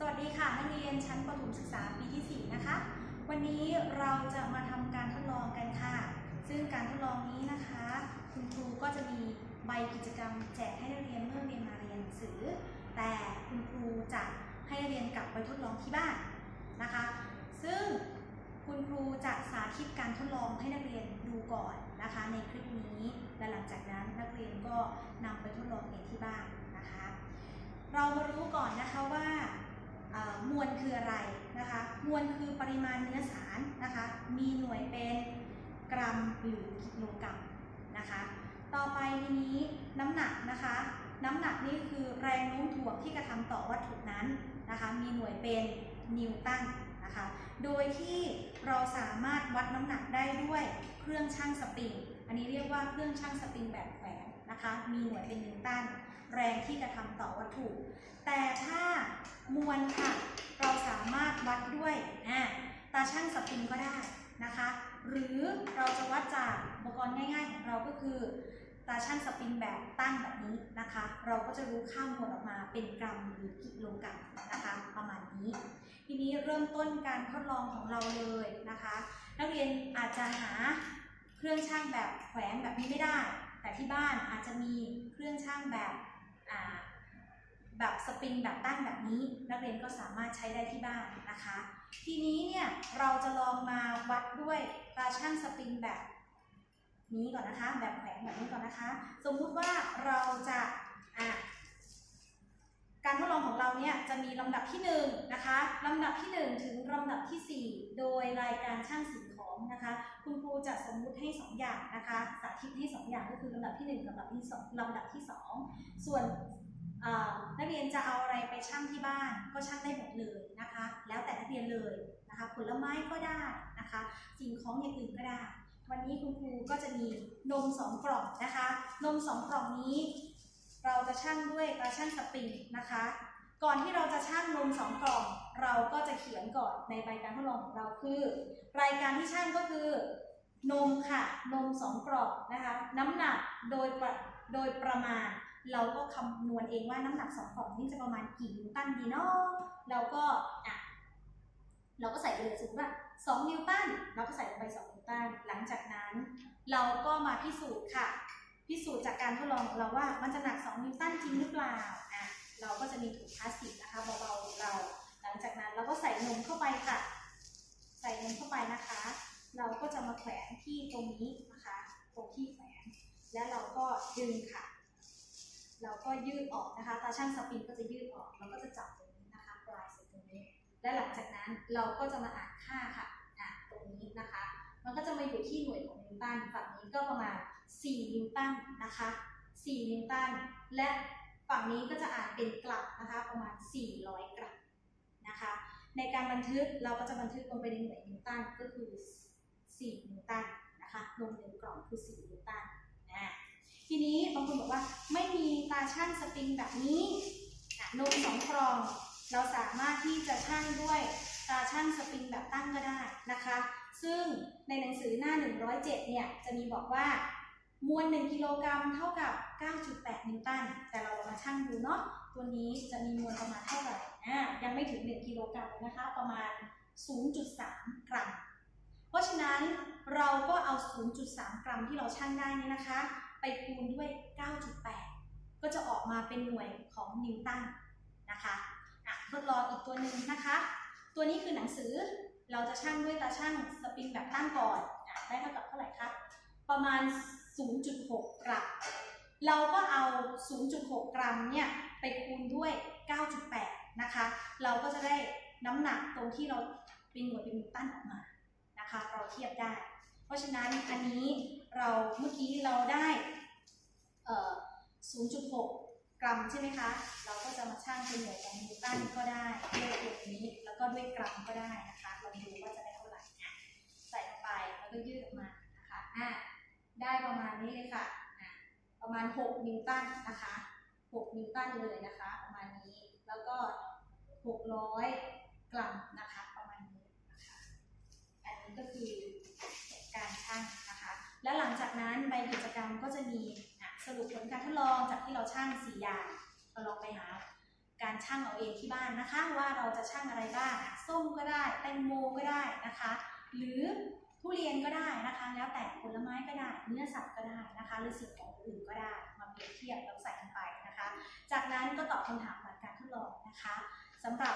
สวัสดีค่ะนักเรียนชั้นประถมศึกษาปีที่ 4 นะคะ วันนี้เราจะมาทำการทดลองกันค่ะ ซึ่งการทดลองนี้นะคะ คุณครูก็จะมีใบกิจกรรมแจกให้นักเรียนเมื่อเรียนมาเรียนหนังสือ แต่คุณครูจะให้นักเรียนกลับไปทดลองที่บ้านนะคะ ซึ่งคุณครูจะสาธิตการทดลองให้นักเรียนดูก่อนนะคะ ในคลิปนี้และหลังจากนั้นนักเรียนก็นำไปทดลองเองที่บ้านนะคะ เรามารู้ก่อนนะคะว่า คืออะไรนะคะมวลคือปริมาณเนื้อสารนะคะมีหน่วยเป็นกรัมหรือกิโลกรัมนะคะต่อไปทีนี้น้ำหนักนะคะน้ำหนักนี่คือแรงโน้มถ่วงที่กระทำต่อวัตถุนั้นนะคะมีหน่วยเป็นนิวตันนะคะโดยที่เราสามารถวัดน้ำหนักได้ด้วยเครื่องชั่งสปริง อันนี้เรียกว่าเครื่องชั่งสปริงแบบแขวนนะคะมีหน่วยเป็นนิวตัน แรงที่กระทำต่อวัตถุ แต่ถ้ามวลค่ะ เราสามารถวัดด้วยตาช่างสปริงก็ได้นะคะ หรือเราจะวัดจากอุปกรณ์ง่ายๆของเราก็คือตาช่างสปริงแบบตั้งแบบนี้นะคะ เราก็จะรู้ค่ามวลออกมาเป็นกรัมหรือกิโลกรัมนะคะประมาณนี้ ทีนี้เริ่มต้นการทดลองของเราเลยนะคะ นักเรียนอาจจะหาเครื่องช่างแบบแขวนแบบนี้ไม่ได้ แต่ที่บ้านอาจจะมีเครื่องช่างแบบ แบบสปริงแบบตั้งแบบนี้ นักเรียนก็สามารถใช้ได้ที่บ้านนะคะ ทีนี้เนี่ยเราจะลองมาวัดด้วยตาช่างสปริงแบบนี้ก่อนนะคะ แบบแขวนแบบนี้ก่อนนะคะ สมมุติว่าเราจะอะการทดลองของเราเนี่ยจะ มีลำดับที่1นะคะลำดับที่ 1 ถึงลำดับทีสี่ 4 โดยรายการช่างสิ่งของนะคะ คุณครูจะสมมุติให้ 2 อย่างนะคะ สาธิตให้ 2 อย่างก็คือลำดับที่ 1 กับลำดับที่2ลำดับที่ 2 ส่วนนักเรียนจะเอาอะไรไปชั่งที่บ้านก็ชั่งได้หมดเลยนะคะ แล้วแต่นักเรียนเลยนะคะ ผลไม้ก็ได้นะคะ สิ่งของอย่างอื่นก็ได้ วันนี้คุณครูก็จะมีนมสองกล่องนะคะ นมสองกล่องนี้ เราจะชั่งด้วยตาชั่งสปริงนะคะ ก่อนที่เราจะชั่งนมสองกล่อง เราก็จะเขียนก่อนในใบการทดลองของเราคือ รายการที่ชั่งก็คือนมค่ะ นมสองกล่องนะคะ น้ำหนักโดยประโดยประมาณ เราก็คำนวณเองว่าน้ำหนักสองกล่องนี้จะประมาณกี่นิวตันดีเนาะเราก็อะเราก็ใส่ไปเลยสมมติว่าสองนิวตันเราก็ใส่ลงไปสองนิวตันหลังจากนั้น เราก็มาพิสูจน์ค่ะ พิสูจน์จากการทดลองของเราว่ามันจะหนัก2นิวตันจริงหรือเปล่า เราก็จะมีถุงพลาสติกนะคะเบาๆของเรา หลังจากนั้นเราก็ใส่นมเข้าไปค่ะ ใส่นมเข้าไปนะคะ เราก็จะมาแขวนที่ตรงนี้นะคะ ตรงที่แขวน และเราก็ดึงค่ะ เราก็ยืดออกนะคะ ตาช่างสปริงก็จะยืดออก เราก็จะจับตรงนี้นะคะ ปลายสุดตรงนี้ และหลังจากนั้นเราก็จะมาอ่านค่าค่ะอะตรงนี้นะคะ มันก็จะมาอยู่ที่หน่วยของนิวตัน ฝั่งนี้ก็ประมาณ 4 นิวตันนะคะ 4 นิวตัน และ ฝั่งนี้ก็จะอ่านเป็นกลับนะคะประมาณ 400กรัมนะคะ ในการบันทึกเราก็จะบันทึกลงไปในหน่วยนิวตันก็คือ 4 นิวตันนะคะนมหนึ่งกล่องคือ 4 นิวตันนะทีนี้บางคนบอกว่าไม่มีตาชั่งสปริงแบบนี้อะนมสองกล่อง เราสามารถที่จะชั่งด้วยตาชั่งสปริงแบบตั้งก็ได้นะคะ ซึ่งในหนังสือหน้า 107 เนี่ยจะมีบอกว่า มวล 1 กิโลกรัมเท่ากับ 9.8 นิวตัน แต่เราลองมาชั่งดูเนาะ ตัวนี้จะมีมวลประมาณเท่าไหร่อ่ายังไม่ถึง 1 กิโลกรัมเลยนะคะ ประมาณ 0.3 กรัม เพราะฉะนั้นเราก็เอา 0.3 กรัมที่เราชั่งได้นี่นะคะ ไปคูณด้วย 9.8 ก็จะออกมาเป็นหน่วยของนิวตันนะคะอะทดลองอีกตัวหนึ่งนะคะ ตัวนี้คือหนังสือ เราจะชั่งด้วยตาชั่งสปริงแบบตั้งก่อนอได้เท่ากับเท่าไหร่คะ ประมาณ 0.6 กรัม เราก็เอา 0.6 กรัมเนี่ยไปคูณด้วย 9.8 นะคะ เราก็จะได้น้ำหนักตรงที่เราเป็นหน่วยเป็นนิวตันออกมา นะคะ เราเทียบได้ เพราะฉะนั้นอันนี้เราเมื่อกี้เราได้ 0.6กรัมใช่ไหมคะ เราก็จะมาชั่งเป็นหน่วยของนิวตันก็ได้ด้วยตัวนี้ แล้วก็ด้วยกรัมก็ได้นะคะลองดูว่าจะได้เท่าไหร่ ใส่ลงไปแล้วก็ยืดออกมานะคะอะ ได้ประมาณนี้เลยค่ะ ประมาณ 6 นิวตันนะคะ 6 นิวตันเลยนะคะ ประมาณนี้ แล้วก็ 600 กรัมนะคะ ประมาณนี้นะคะ อันนี้ก็คือการชั่งนะคะ แล้วหลังจากนั้นใบกิจกรรมก็จะมีอะสรุปผลการทดลองจากที่เราชั่ง4อย่างเราลองไปหาการชั่งเอาเองที่บ้านนะคะ ว่าเราจะชั่งอะไรบ้างส้มก็ได้แตงโมก็ได้นะคะ หรือ ทุเรียนก็ได้นะคะ แล้วแต่ผลไม้ก็ได้เนื้อสัตว์ก็ได้นะคะ หรือสิ่งของอื่นก็ได้มาเปรียบเทียบแล้วใส่ลงไปนะคะ จากนั้นก็ตอบคำถามหลังการทดลองนะคะสำหรับ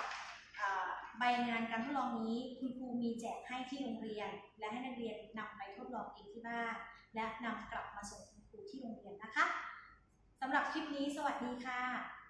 ใบงานการทดลองนี้คุณครูมีแจกให้ที่โรงเรียน และให้นักเรียนนำไปทดลองเองที่บ้านและนำกลับมาส่งคุณครูที่โรงเรียนนะคะสำหรับคลิปนี้สวัสดีค่ะ